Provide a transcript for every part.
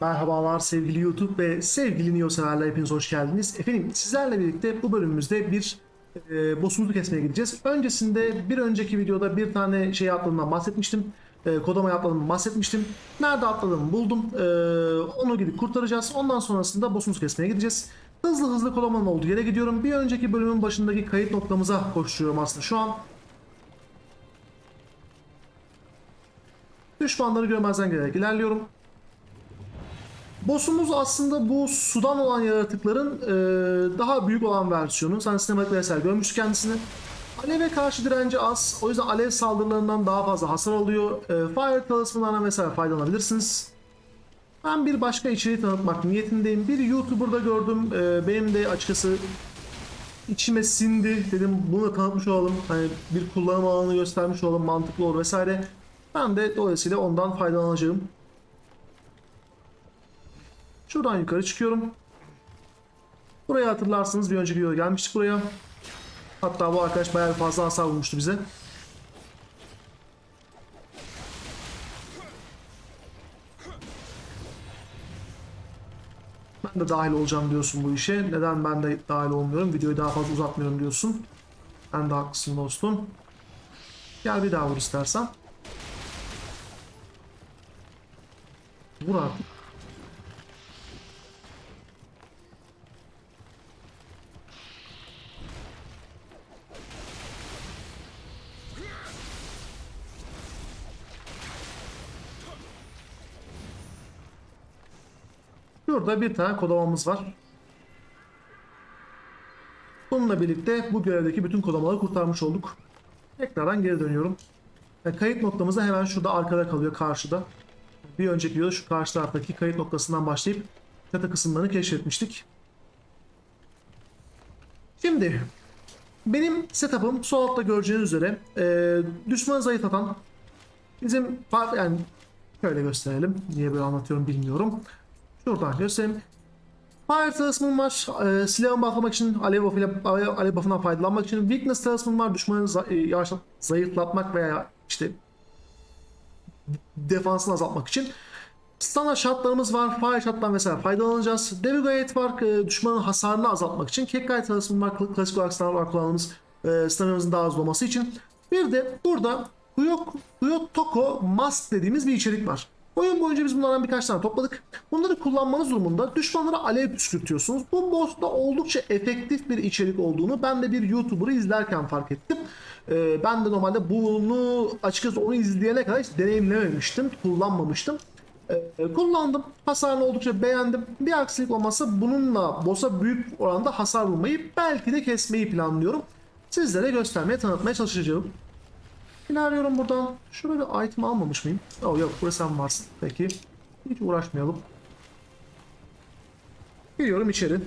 Merhabalar sevgili YouTube ve sevgili Neo severler hepiniz hoş geldiniz. Efendim sizlerle birlikte bu bölümümüzde bir e, boss'umuzu kesmeye gideceğiz. Öncesinde bir önceki videoda bir tane şey atladığımdan bahsetmiştim. E, kodama atladığımdan bahsetmiştim. Nerede atladığımı buldum. E, onu gidip kurtaracağız. Ondan sonrasında boss'umuzu kesmeye gideceğiz. Hızlı hızlı kodamanın olduğu yere gidiyorum. Bir önceki bölümün başındaki kayıt noktamıza koşturuyorum aslında şu an. Düşmanları görmezden gelerek ilerliyorum. Boss'umuz aslında bu sudan olan yaratıkların e, daha büyük olan versiyonu. Sen sinematik eser görmüştük kendisini. Aleve karşı direnci az. O yüzden alev saldırılarından daha fazla hasar alıyor. E, fire talismanlarına mesela faydalanabilirsiniz. Ben bir başka içeriği tanıtmak niyetindeyim. Bir YouTuber'da gördüm. E, benim de açıkçası içime sindi. Dedim bunu da tanıtmış olalım. Hani bir kullanım alanını göstermiş olalım. Mantıklı olur vesaire. Ben de dolayısıyla ondan faydalanacağım. Şuradan yukarı çıkıyorum. Buraya hatırlarsınız bir önceki videoda gelmiştik buraya. Hatta bu arkadaş bayağı bir fazla hasar vurmuştu bize. Ben de dahil olacağım diyorsun bu işe. Neden ben de dahil olmuyorum? Videoyu daha fazla uzatmıyorum diyorsun. Ben de haklısın dostum. Gel bir daha vur istersen. Vur artık. Şurada bir tane kodamamız var. Bununla birlikte bu görevdeki bütün kodamaları kurtarmış olduk. Tekrardan geri dönüyorum. Ve kayıt noktamız da hemen şurada arkada kalıyor karşıda. Bir önceki videoda şu karşı taraftaki kayıt noktasından başlayıp çatı kısımlarını keşfetmiştik. Şimdi benim setup'ım sol altta göreceğiniz üzere e, düşmanı zayıflatan bizim yani şöyle gösterelim. Niye böyle anlatıyorum bilmiyorum. Şuradan göstereyim. Fire talismanım var. E, silahımı bufflamak için, alev, buff'ıyla, alev, buff'ından faydalanmak için. Weakness talismanım var. Düşmanı za- e, yavaşlat, zayıflatmak veya işte defansını azaltmak için. Standart şartlarımız var. Fire shot'tan mesela faydalanacağız. Devigate var. E, düşmanın hasarını azaltmak için. Kekkay talismanı var. Kl- Klasik olarak standart olarak kullandığımız e, staminamızın daha az olması için. Bir de burada Huyok, Huyotoko Mask dediğimiz bir içerik var. Oyun boyunca biz bunlardan birkaç tane topladık. Bunları kullanmanız durumunda düşmanlara alev püskürtüyorsunuz. Bu boss'ta oldukça efektif bir içerik olduğunu ben de bir YouTuber'ı izlerken fark ettim. Ee, ben de normalde bunu açıkçası onu izleyene kadar hiç deneyimlememiştim, kullanmamıştım. Ee, kullandım. Hasarını oldukça beğendim. Bir aksilik olmazsa bununla boss'a büyük oranda hasar vurmayı belki de kesmeyi planlıyorum. Sizlere göstermeye, tanıtmaya çalışacağım. İlerliyorum buradan. Şurada bir item almamış mıyım? Oh yok burada sen varsın. Peki. Hiç uğraşmayalım. Giriyorum içeri.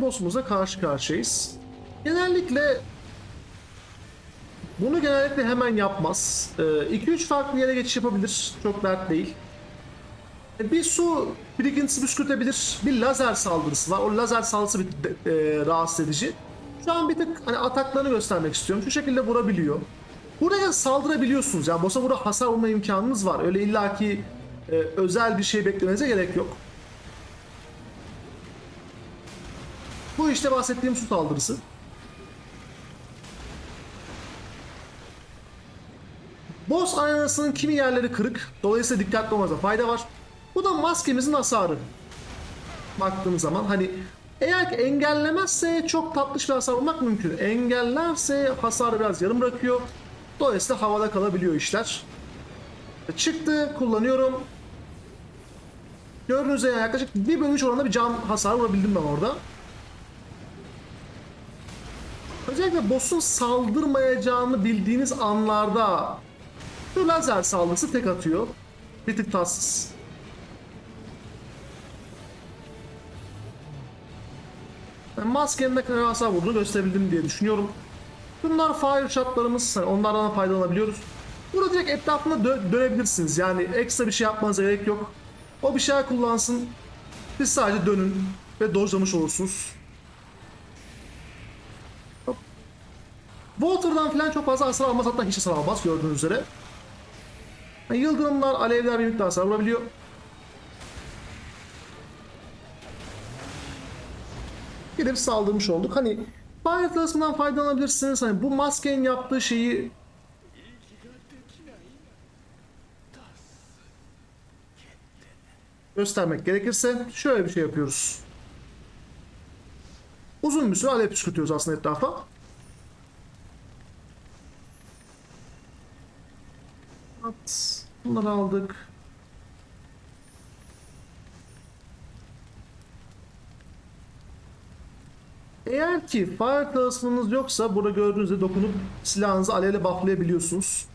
Boss'umuza karşı karşıyayız. Genellikle bunu genellikle hemen yapmaz. 2-3 farklı yere geçiş yapabilir. Çok dert değil. E, Bir su birikintisi püskürtebilir. Bir lazer saldırısı var. O lazer saldırısı bir e, rahatsız edici. Şu an bir tık hani ataklarını göstermek istiyorum. Şu şekilde vurabiliyor. Buraya saldırabiliyorsunuz. Yani boss'a burada hasar vurma imkanınız var. Öyle illaki e, özel bir şey beklemenize gerek yok. Bu işte bahsettiğim su saldırısı. Boss arenasının kimi yerleri kırık. Dolayısıyla dikkatli olmanıza fayda var. Bu da maskemizin hasarı. Baktığımız zaman hani eğer ki engellemezse çok tatlış bir hasar vurmak mümkün. Engellerse hasarı biraz yarım bırakıyor. Dolayısıyla havada kalabiliyor işler. Çıktı kullanıyorum. Gördüğünüz üzere yaklaşık 1 bölü 3 oranında bir can hasarı vurabildim ben orada. Özellikle boss'un saldırmayacağını bildiğiniz anlarda şu lazer saldırısı tek atıyor. Bir tık tatsız. maskenin ne kadar hasar vurduğunu gösterebildim diye düşünüyorum. Bunlar fire shotlarımız. Hani onlardan faydalanabiliyoruz. Burada direkt etrafında dö- dönebilirsiniz. Yani ekstra bir şey yapmanıza gerek yok. O bir şeyler kullansın. Siz sadece dönün ve dojlamış olursunuz. Water'dan falan çok fazla hasar almaz. Hatta hiç hasar almaz gördüğünüz üzere. Yıldırımlar, alevler birlikte hasar vurabiliyor. Gidip saldırmış olduk. Hani Fire Talisman'dan faydalanabilirsiniz. Hani bu maskenin yaptığı şeyi göstermek gerekirse şöyle bir şey yapıyoruz. Uzun bir süre alev püskürtüyoruz aslında etrafa. At. Bunları aldık. Eğer ki fire talismanınız yoksa burada gördüğünüzde dokunup silahınızı alevle bufflayabiliyorsunuz.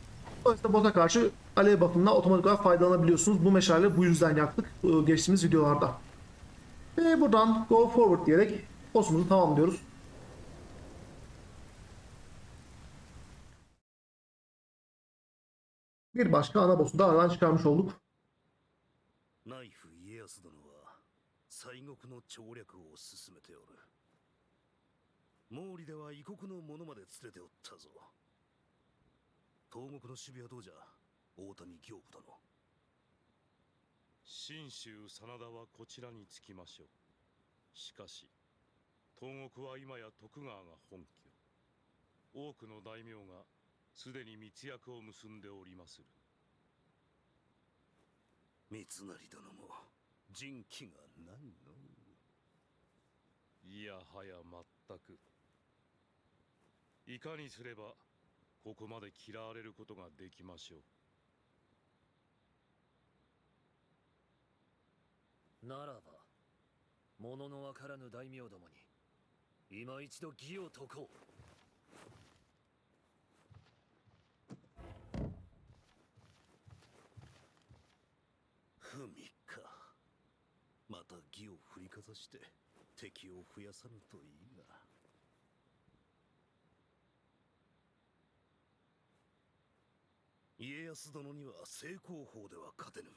Dolayısıyla bota karşı alev buff'ından otomatik olarak faydalanabiliyorsunuz. Bu meşale bu yüzden yaktık e, geçtiğimiz videolarda. Ve buradan go forward diyerek boss'umuzu tamamlıyoruz. Bir başka ana boss'u da aradan çıkarmış olduk. ナイフ家康殿は西国の調略を進めておる毛利では異国の者まで連れておったぞ東国の守備はどうじゃ大谷行部殿信州真田はこちらにつきましょうしかし東国は今や徳川が本拠多くの大名がすでに密約を結んでおりまする。三成殿も人気がないのいやはや全く。いかにすればここまで嫌われることができましょう。ならば物のわからぬ大名どもに今一度義を解こうふみかまた義を振りかざして敵を増やさぬといいが家康殿には正攻法では勝てぬ。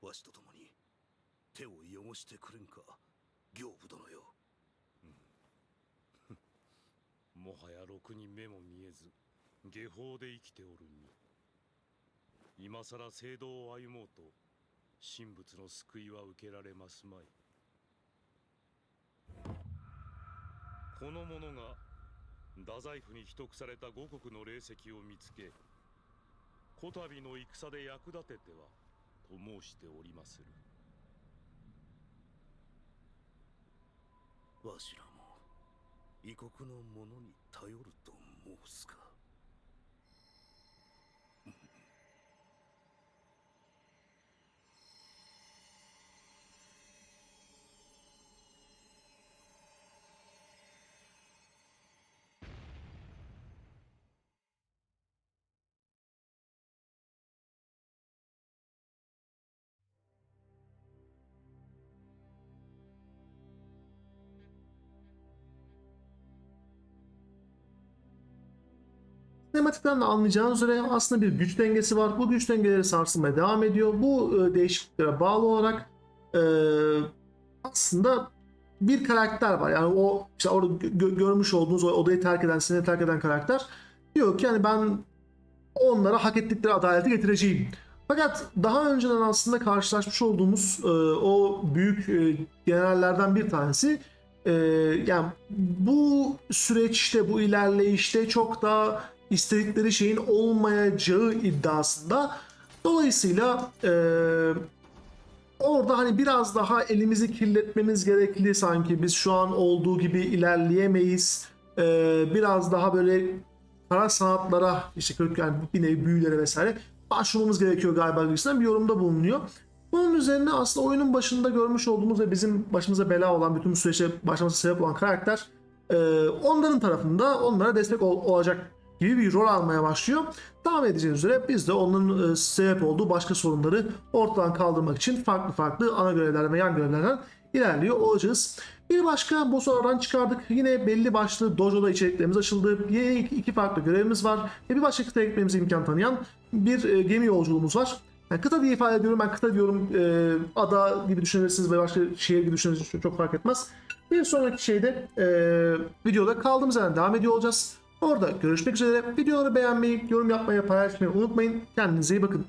わしと共に手を汚してくれんか行部殿よ。もはやろくに目も見えず下法で生きておるに今さら聖堂を歩もうと神仏の救いは受けられますまい。この者が太宰府に秘匿された五国の霊石を見つけこたびの戦で役立ててはと申しておりまする。わしらも異国の者に頼ると申すか。Sinematikten de anlayacağınız üzere aslında bir güç dengesi var. Bu güç dengeleri sarsılmaya devam ediyor. Bu e, değişikliklere bağlı olarak e, aslında bir karakter var. Yani o işte orada gö- görmüş olduğunuz o odayı terk eden, seni terk eden karakter diyor ki yani ben onlara hak ettikleri adaleti getireceğim. Fakat daha önceden aslında karşılaşmış olduğumuz e, o büyük e, generallerden bir tanesi e, yani bu süreçte, bu ilerleyişte çok da istedikleri şeyin olmayacağı iddiasında. Dolayısıyla e, orada hani biraz daha elimizi kirletmemiz gerekli sanki biz şu an olduğu gibi ilerleyemeyiz. E, biraz daha böyle kara sanatlara işte kök yani bir nevi büyülere vesaire başvurmamız gerekiyor galiba gibisinden bir yorumda bulunuyor. Bunun üzerine aslında oyunun başında görmüş olduğumuz ve bizim başımıza bela olan bütün bu süreçte başlaması sebep olan karakter e, onların tarafında onlara destek ol- olacak gibi bir rol almaya başlıyor. Tahmin edeceğiniz üzere biz de onun e, sebep olduğu başka sorunları ortadan kaldırmak için farklı farklı ana görevlerden ve yan görevlerden ilerliyor olacağız. Bir başka boss aradan çıkardık. Yine belli başlı dojo'da içeriklerimiz açıldı. Yine iki, farklı görevimiz var. Ve bir başka kıtaya gitmemize imkan tanıyan bir e, gemi yolculuğumuz var. Yani kıta diye ifade ediyorum. Ben kıta diyorum. e, ada gibi düşünebilirsiniz ve başka şehir gibi düşünebilirsiniz. Çok fark etmez. Bir sonraki şeyde e, videoda kaldığımız yerden devam ediyor olacağız. Orada görüşmek üzere. Videoları beğenmeyi, yorum yapmayı, paylaşmayı unutmayın. Kendinize iyi bakın.